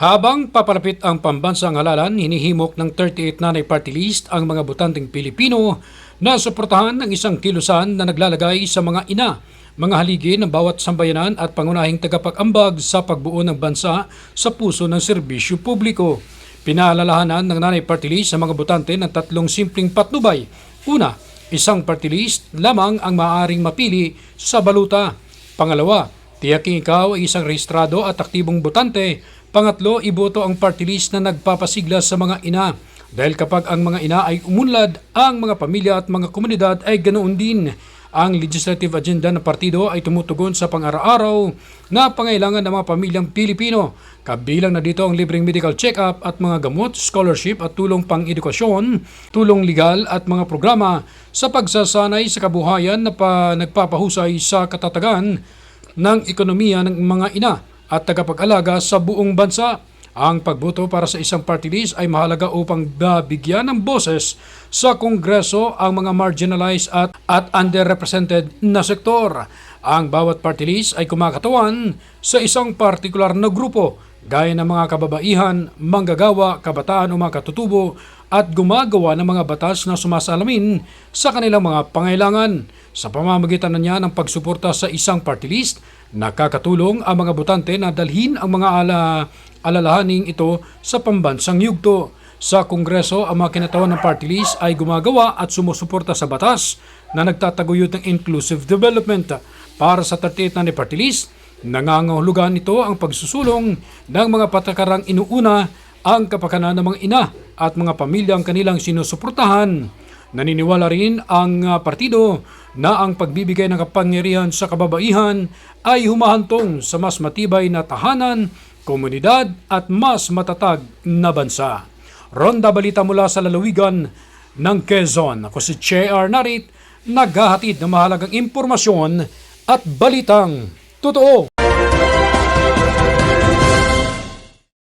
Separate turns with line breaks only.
Habang papalapit ang pambansang halalan, hinihimok ng 38 nanay party list ang mga botanteng Pilipino na suportahan ng isang kilusan na naglalagay sa mga ina, mga haligi ng bawat sambayanan at pangunahing tagapag-ambag sa pagbuo ng bansa sa puso ng serbisyo publiko. Pinaalalahanan ng nanay party list sa mga botante ng tatlong simpleng patnubay. Una, isang party list lamang ang maaaring mapili sa baluta. Pangalawa, tiyaking ikaw ay isang rehistrado at aktibong botante. Pangatlo, iboto ang party list na nagpapasigla sa mga ina. Dahil kapag ang mga ina ay umunlad, ang mga pamilya at mga komunidad ay ganoon din. Ang legislative agenda ng partido ay tumutugon sa pang-araw-araw na pangailangan ng mga pamilyang Pilipino. Kabilang na dito ang libreng medical check-up at mga gamot, scholarship at tulong pang-edukasyon, tulong legal at mga programa sa pagsasanay sa kabuhayan na pa nagpapahusay sa katatagan ng ekonomiya ng mga ina at tagapag-alaga sa buong bansa. Ang pagboto para sa isang party list ay mahalaga upang mabigyan ng boses sa Kongreso ang mga marginalized at, at underrepresented na sektor. Ang bawat party list ay kumakatawan sa isang partikular na grupo gaya ng mga kababaihan, manggagawa, kabataan o mga katutubo at gumagawa ng mga batas na sumasalamin sa kanilang mga pangailangan. Sa pamamagitan na niya ng pagsuporta sa isang party list, nakakatulong ang mga botante na dalhin ang mga ala, alalahaning ito sa pambansang yugto. Sa Kongreso, ang mga kinatawan ng party list ay gumagawa at sumusuporta sa batas na nagtataguyod ng inclusive development. Para sa 38 na ni party list, nangangahulugan nito ang pagsusulong ng mga patakarang inuuna ang kapakanan ng mga ina at mga pamilyang kanilang sinusuportahan. Naniniwala rin ang ah, partido na ang pagbibigay ng kapangyarihan sa kababaihan ay humahantong sa mas matibay na tahanan, komunidad at mas matatag na bansa. Ronda Balita mula sa lalawigan ng Quezon. Ako si Che R. Narit, naghahatid ng mahalagang impormasyon at balitang totoo.